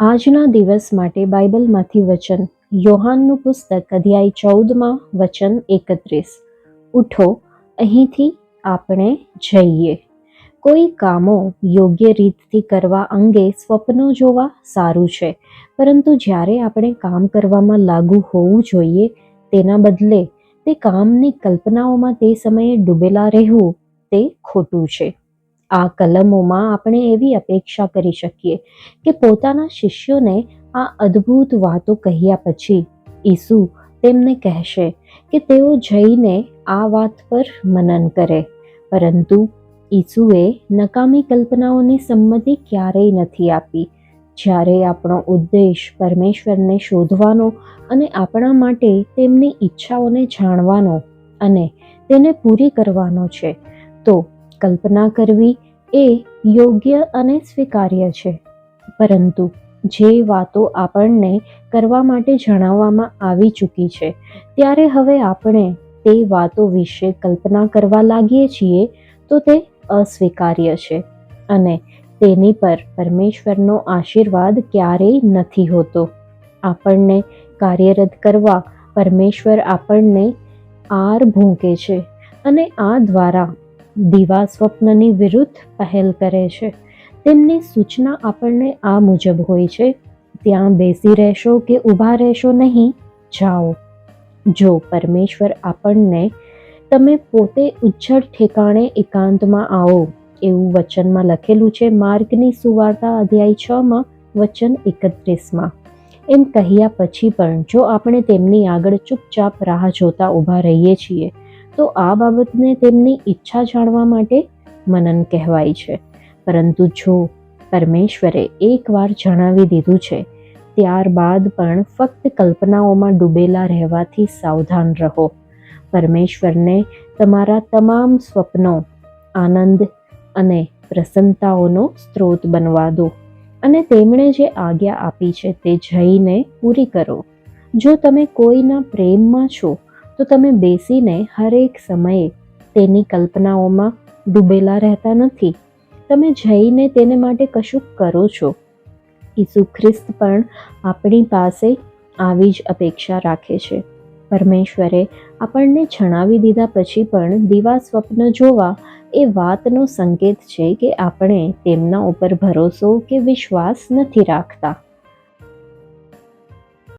આજના દિવસ માટે બાઇબલમાંથી વચન, યોહાનનું પુસ્તક અધ્યાય ચૌદમાં વચન એકત્રીસ. ઉઠો, અહીંથી આપણે જઈએ. કોઈ કામો યોગ્ય રીતથી કરવા અંગે સ્વપ્નો જોવા સારું છે, પરંતુ જ્યારે આપણે કામ કરવામાં લાગુ હોવું જોઈએ, તેના બદલે તે કામની કલ્પનાઓમાં તે સમયે ડૂબેલા રહેવું તે ખોટું છે. આ કલમોમાં આપણે એવી અપેક્ષા કરી શકીએ કે પોતાના શિષ્યોને આ અદ્ભુત વાતો કહ્યા પછી ઈસુ તેમને કહેશે કે તેઓ જઈને આ વાત પર મનન કરે. પરંતુ ઈસુએ નકામી કલ્પનાઓની સંમતિ ક્યારેય નથી આપી. જ્યારે આપણો ઉદ્દેશ પરમેશ્વરને શોધવાનો અને આપણા માટે તેમની ઈચ્છાઓને જાણવાનો અને તેને પૂરી કરવાનો છે, તો કલ્પના કરવી એ યોગ્ય અને સ્વીકાર્ય છે. પરંતુ જે વાતો આપણને કરવા માટે જણાવવામાં આવી ચૂકી છે, ત્યારે હવે આપણે તે વાતો વિશે કલ્પના કરવા લાગીએ છીએ તો તે અસ્વીકાર્ય છે અને તેની પર પરમેશ્વરનો આશીર્વાદ ક્યારેય નથી હોતો. આપણને કાર્યરત કરવા પરમેશ્વર આપણને આર ભૂંકે છે અને આ દ્વારા દીવા સ્વપ્નની વિરુદ્ધ પહેલ કરે છે. તેમની સૂચના આપણને આ મુજબ હોય છે, ત્યાં બેસી રહેશો કે ઊભા રહેશો નહીં? જાઓ. જો પરમેશ્વર આપણને, તમે પોતે ઉજ્જડ ઠેકાણે એકાંતમાં આવો, એવું વચનમાં લખેલું છે માર્ગની સુવાર્તા અધ્યાય છમાં વચન એકત્રીસમાં એમ કહ્યા પછી પણ જો આપણે તેમની આગળ ચૂપચાપ રાહ જોતા ઊભા રહીએ છીએ તો આ બાબતને તેમની ઈચ્છા જાણવા માટે મનન કહેવાય છે. પરંતુ જો પરમેશ્વરે એકવાર જણાવી દીધું છે, ત્યારબાદ પણ ફક્ત કલ્પનાઓમાં ડૂબેલા રહેવાથી સાવધાન રહો. પરમેશ્વરને તમારા તમામ સ્વપ્નો, આનંદ અને પ્રસન્નતાઓનો સ્ત્રોત બનવા દો અને તેમણે જે આજ્ઞા આપી છે તે જઈને પૂરી કરો. જો તમે કોઈના પ્રેમમાં છો તો તમે બેસીને હરેક સમયે તેની કલ્પનાઓમાં ડૂબેલા રહેતા નથી. તમે જઈને તેને માટે કશું કરો છો. ઈસુ ખ્રિસ્ત પણ આપણી પાસે આવી જ અપેક્ષા રાખે છે. પરમેશ્વરે આપણને જણાવી દીધા પછી પણ દીવા સ્વપ્ન જોવા એ વાતનો સંકેત છે કે આપણે તેમના ઉપર ભરોસો કે વિશ્વાસ નથી રાખતા.